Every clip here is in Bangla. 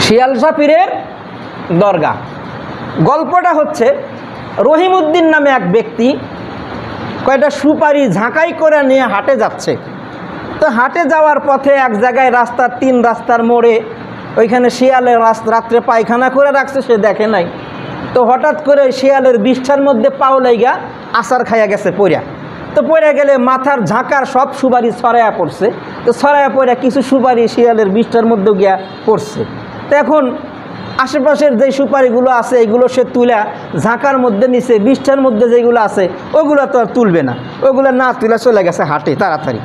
শিয়ালশা পীরের দরগা। গল্পটা হচ্ছে রহিমউদ্দিন নামে এক ব্যক্তি কয়টা সুপারি ঝাঁকাই করে নিয়ে হাটে যাচ্ছে। তো হাটে যাওয়ার পথে এক জায়গায় রাস্তার তিন রাস্তার মোড়ে ওইখানে শিয়ালের রাস- রাত্রে পায়খানা করে রাখছে, সে দেখে নাই। তো হঠাৎ করে শিয়ালের বিষ্ঠার মধ্যে পাও লাইগা আসার খাইয়া গেছে পইরা। তো পড়ে গেলে মাথার ঝাঁকার সব সুপারি ছড়ায়া পড়ছে। তো ছড়ায়া পড়ে কিছু সুপারি শিয়ালের বিষ্ঠার মধ্যে গিয়া পড়ছে। তো এখন আশেপাশের যে সুপারিগুলো আছে, এগুলো সে তুলা ঝাঁকার মধ্যে নিচে, বিষ্ঠার মধ্যে যেগুলো আছে, ওগুলো তো আর তুলবে না। ওগুলো না তুলে চলে গেছে হাটে, তাড়াতাড়ি।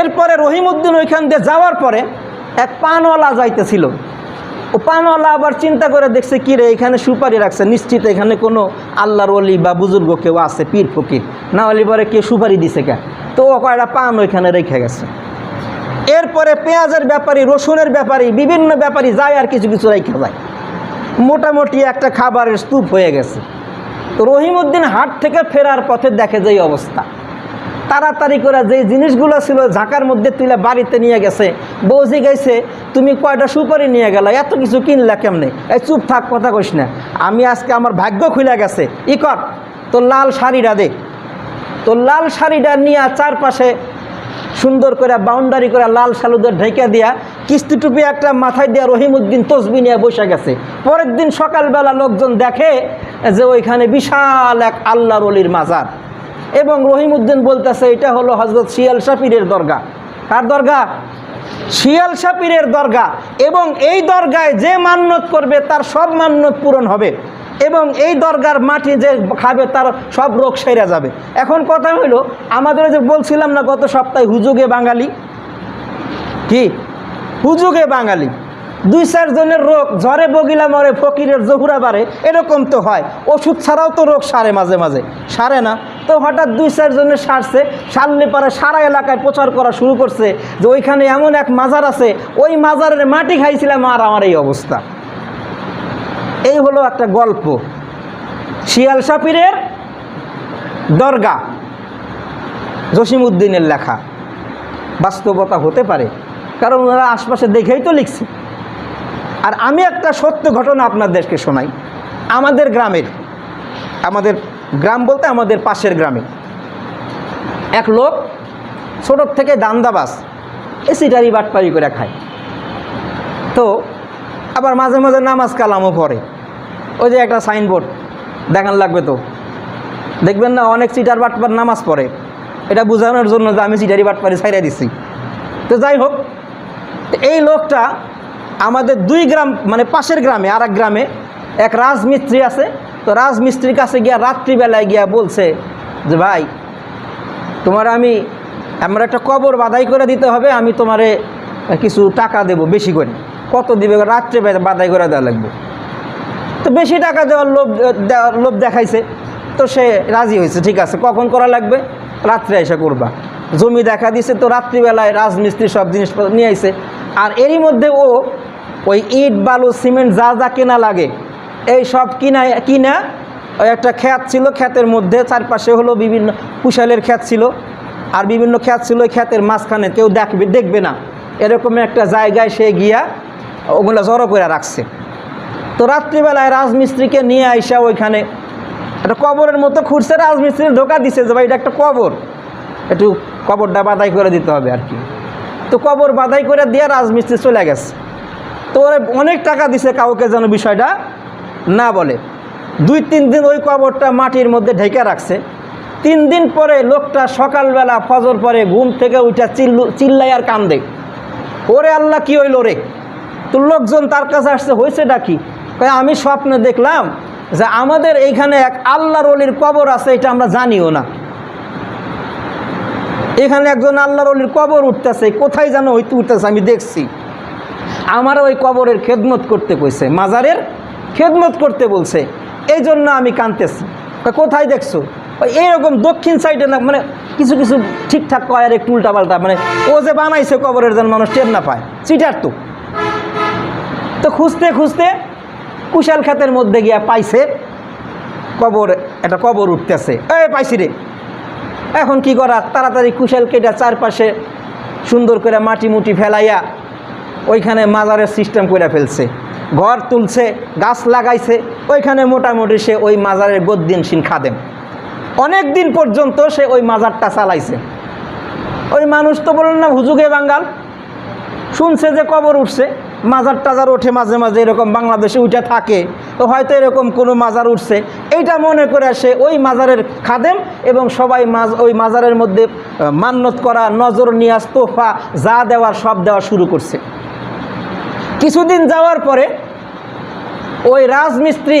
এরপরে রহিমউদ্দিন ওইখান দিয়ে যাওয়ার পরে এক পানওয়ালা যাইতেছিল। ও পানওয়ালা আবার চিন্তা করে দেখছে, কি রে, এখানে সুপারি রাখছে, নিশ্চিত এখানে কোনো আল্লাহর অলি বা বুজুর্গ কেউ আছে, পীর ফকির? না হলে পরে কে সুপারি দিছে কে? তো ও কয়টা পান ওইখানে রেখে গেছে। এরপরে পেঁয়াজের ব্যাপারী, রসুনের ব্যাপারী, বিভিন্ন ব্যাপারী যায় আর কিছু কিছু রেখে যায়। মোটামুটি একটা খাবারের স্তূপ হয়ে গেছে। তো রহিমউদ্দিন হাট থেকে ফেরার পথে দেখে যে অবস্থা। তাড়াতাড়ি করে যে জিনিসগুলো ছিল ঝাঁকার মধ্যে তুলে বাড়িতে নিয়ে গেছে বৌজি গেছে তুমি কয়টা সুপারি নিয়ে গেল? এত কিছু কিনলা কেমনে? এই চুপ থাক, কথা কইস না। আমি আজকে আমার ভাগ্য খুলে গেছে। ই কর তো লাল শাড়িটা দে। তো লাল শাড়িটা নিয়ে চারপাশে সুন্দর করে বাউন্ডারি করে, লাল সালুদের ঢেকে দিয়া, কিস্তি টুপি একটা মাথায় দিয়া রহিমউদ্দিন তসবি নিয়ে বসে গেছে। পরের দিন সকালবেলা লোকজন দেখে যে ওইখানে বিশাল এক আল্লাহর অলির মাজার। এবং রহিমউদ্দিন বলতেছে, এটা হলো হজরত শিয়াল শাপীরের দরগা। কার দরগা? শিয়াল শাপীরের দরগা। এবং এই দরগায় যে মান্যত করবে, তার সব মান্যত পূরণ হবে। এবং এই দরগার মাটি যে খাবে তার সব রোগ সেরে যাবে। এখন কথা হইল, আমাদের যে বলছিলাম না গত সপ্তাহে হুজুগে বাঙালি? কি? হুজুগে বাঙালি। দুই চারজনের রোগ ঝরে বগিলা মরে, ফকিরের জহুরা বাড়ে, এরকম তো হয়। ওষুধ ছাড়াও তো রোগ সারে মাঝে মাঝে। সারে না। তো হঠাৎ দুই চারজনের সারছে, সারলে পরে সারা এলাকায় প্রচার করা শুরু করছে যে ওইখানে এমন এক মাজার আছে, ওই মাজারের মাটি খাইছিলাম আর আমার এই অবস্থা। এই হলো একটা গল্প। শিয়াল সাপিরের দরগা, জসিমউদ্দিনের লেখা। বাস্তবতা হতে পারে, কারণ ওনারা আশপাশে দেখেই তো লিখছে। আর আমি একটা সত্য ঘটনা আপনাদেরকে শোনাই। আমাদের গ্রামের, আমাদের গ্রাম বলতে আমাদের পাশের গ্রামে এক লোক ছোটোর থেকে দান্দাবাস এসিটারি বাটপারি করে খায়। তো আবার মাঝে মাঝে নামাজ কালামও পড়ে। ওই যে একটা সাইনবোর্ড, দেখান লাগবে তো। দেখবেন না, অনেক সিটার বাটপার নামাজ পড়ে। এটা বোঝানোর জন্য যে আমি সিটারি বাটপারি ছাইড়া দিচ্ছি তো যাই হোক, এই লোকটা আমাদের দুই গ্রাম মানে পাশের গ্রামে আর গ্রামে এক রাজমিস্ত্রি আছে। তো রাজমিস্ত্রির কাছে গিয়া রাত্রিবেলায় গিয়া বলছে যে, ভাই, তোমার আমি, আমার একটা কবর বাধাই করে দিতে হবে, আমি তোমারে কিছু টাকা দেব বেশি করে। কত দিবে? রাত্রে বাধাই করে দেওয়া লাগবে। তো বেশি টাকা দেওয়ার লোভ লোভ দেখাইছে। তো সে রাজি হয়েছে, ঠিক আছে, কখন করা লাগবে? রাত্রে এসে করবা। জমি দেখা দিছে, তো রাত্রিবেলায় রাজমিস্ত্রি সব জিনিসপত্র নিয়ে আইছে। আর এরই মধ্যে ও ওই ইট, বালু, সিমেন্ট যা যা কেনা লাগে, এই সব কিনা কিনা ওই একটা খ্যাত ছিল, খ্যাতের মধ্যে চারপাশে হলো বিভিন্ন কুশালের খ্যাত ছিল। আর বিভিন্ন খ্যাত ছিল, ওই খ্যাতের মাঝখানে কেউ দেখবে দেখবে না। এরকম একটা জায়গায় সে গিয়া ওগুলো জড়ো করে রাখছে। তো রাত্রিবেলায় রাজমিস্ত্রিকে নিয়ে আইসা ওইখানে একটা কবরের মতো খুঁড়ছে, রাজমিস্ত্রি ঢোকা দিছে যে ভাই এটা একটা কবর। একটু কবরটা বাদাই করে দিতে হবে আর কি। তো কবর বাদাই করে দিয়ে রাজমিস্ত্রি চলে গেছে। তো ওরা অনেক টাকা দিছে কাউকে যেন বিষয়টা না বলে। দুই, তিন দিন ওই কবরটা মাটির মধ্যে ঢেকে রাখছে। তিন দিন পরে লোকটা সকালবেলা ফজর পরে ঘুম থেকে উঠা চিল্লু চিল্লাই আর কান্দে। ওরে আল্লাহ, কি হইল রে? তো লোকজন তার কাছে আসছে হয়েছে ডাকি আমি স্বপ্নে দেখলাম যে আমাদের এইখানে এক আল্লাহর অলির কবর আছে, এটা আমরা জানিও না। এখানে একজন আল্লাহর অলির কবর উঠতেছে, কোথায় যেন হইতে উঠতেছে, আমি দেখছি। আমার ওই কবরের খেদমত করতে কইছে, মাজারের খেদমত করতে বলছে এই জন্য আমি কানতেছি কোথায় দেখছ? এইরকম দক্ষিণ সাইডে না মানে কিছু কিছু ঠিকঠাক কয়, আর একটু উল্টাপাল্টা মানে ও যে বানাইছে কবরের যেন মানুষ টের না পায় সিটার তো। তো খুঁজতে খুঁজতে কুশাল খাতের মধ্যে গিয়া পাইছে, কবর, একটা কবর উঠতেছে। এই পাইছি রে। এখন কি করা? তাড়াতাড়ি কুশাল কেটা চারপাশে সুন্দর করে মাটি মুটি ফেলাইয়া ওইখানে মাজারের সিস্টেম করে ফেলছে। ঘর তুলছে, গাছ লাগাইছে, ওইখানে মোটামুটি সে ওই মাজারের গদ্দিনসীন খাদেম। অনেক দিন পর্যন্ত সে ওই মাজারটা চালাইছে। ওই মানুষ তো বললেন না, হুজুগে বাঙ্গাল। শুনছে যে কবর উঠছে। মাজার টাজার ওঠে মাঝে মাঝে, এরকম বাংলাদেশে উঠে থাকে। তো হয়তো এরকম কোনো মাজার উঠছে। এইটা মনে করে সে ওই মাজারের খাদেম এবং সবাই মাজ ওই মাজারের মধ্যে মান্যত করা, নজর নিয়াজ তোফা যা দেওয়ার সব দেওয়া শুরু করছে। কিছুদিন যাওয়ার পরে ওই রাজমিস্ত্রি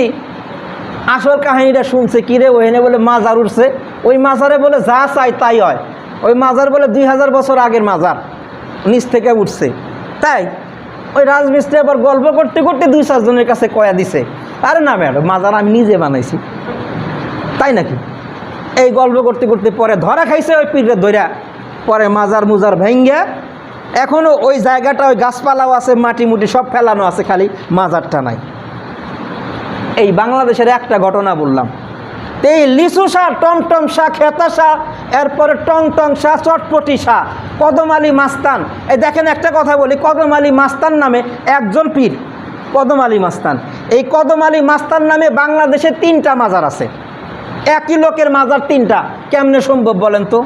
আসল কাহিনীটা শুনছে কিরে ওখানে বলে মাজার উঠছে। ওই মাজারে বলে, যা চাই তাই হয়। ওই মাজার বলে, দুই হাজার বছর আগের মাজার। নিচ থেকে উঠছে। তাই ওই রাজমিস্ত্রি আবার গল্প করতে করতে দুই চারজনের কাছে কয়া দিছে। আরে না ম্যাডাম, মাজার আমি নিজে বানাইছি। তাই নাকি? এই গল্প করতে করতে পরে ধরা খাইছে ওই পিঠে ধরা পরে মাজার মুজার ভেঙ্গে এখনও ওই জায়গাটা, ওই গাছপালাও আছে, মাটি মুটি সব ফেলানো আছে খালি মাজারটা নাই। এই বাংলাদেশের একটা ঘটনা বললাম। এই লিচু শাহ টমটম শাহ খেতা শাহ এরপরে টং টং শাহ চটপটি শাহ কদম আলী মাস্তান। এই দেখেন একটা কথা বলি কদম আলী মাস্তান নামে একজন পীর কদম আলী মাস্তান। এই কদম আলী মাস্তান নামে বাংলাদেশে তিনটা মাজার আছে। একই লোকের মাজার তিনটা, কেমনে সম্ভব বলেন তো?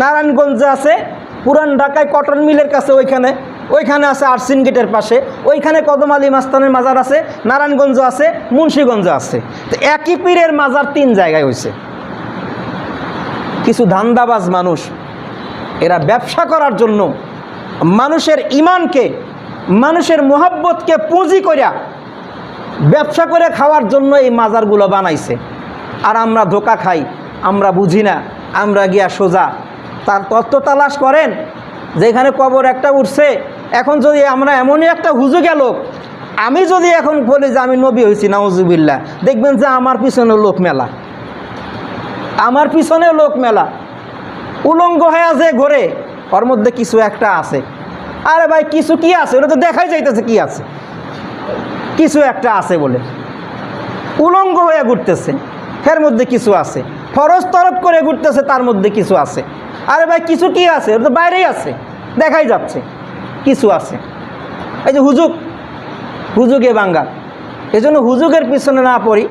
নারায়ণগঞ্জে আছে, পুরান ঢাকায় কটন মিলের কাছে ওইখানে ওইখানে আছে আরসিন গেটের পাশে, ওইখানে কদম আলী মাস্তানের মাজার আছে, নারায়ণগঞ্জ আছে, মুন্সীগঞ্জ আছে। তো একই পীরের মাজার তিন জায়গায় হয়েছে কিছু ধান্দাবাজ মানুষ, এরা ব্যবসা করার জন্য মানুষের ইমানকে মানুষের মোহাব্বতকে পুঁজি করিয়া ব্যবসা করে খাওয়ার জন্য এই মাজারগুলো বানাইছে। আর আমরা ধোকা খাই, আমরা বুঝি না, আমরা গিয়া সোজা। তার তত্ত্ব তালাশ করেন, যেখানে কবর একটা উঠছে, এখন যদি আমরা এমনই একটা হুজু গেল, আমি যদি এখন বলি যে আমি নবী হয়েছি নাউজুবিল্লা দেখবেন যে আমার পিছনে লোক মেলা। আমার পিছনে লোক মেলা। উলঙ্গ হয়ে আছে ঘরে, ওর মধ্যে কিছু একটা আছে। আরে ভাই, কিছু কি আছে? ওটা তো দেখাই যাইতেছে কি আছে। কিছু একটা আছে বলে। উলঙ্গ হয়ে ঘুরতেছে, এর মধ্যে কিছু আছে। ফরজ তরফ করে ঘুরতেছে, তার মধ্যে কিছু আছে। আরে ভাই, কিছু কি আছে? ওটা তো বাইরেই আছে। দেখাই যাচ্ছে। কিছু আছে। এই যে হুজুক হুজুগে বাঙ্গাল। এই জন্য হুজুগের পিছনে না পড়ি।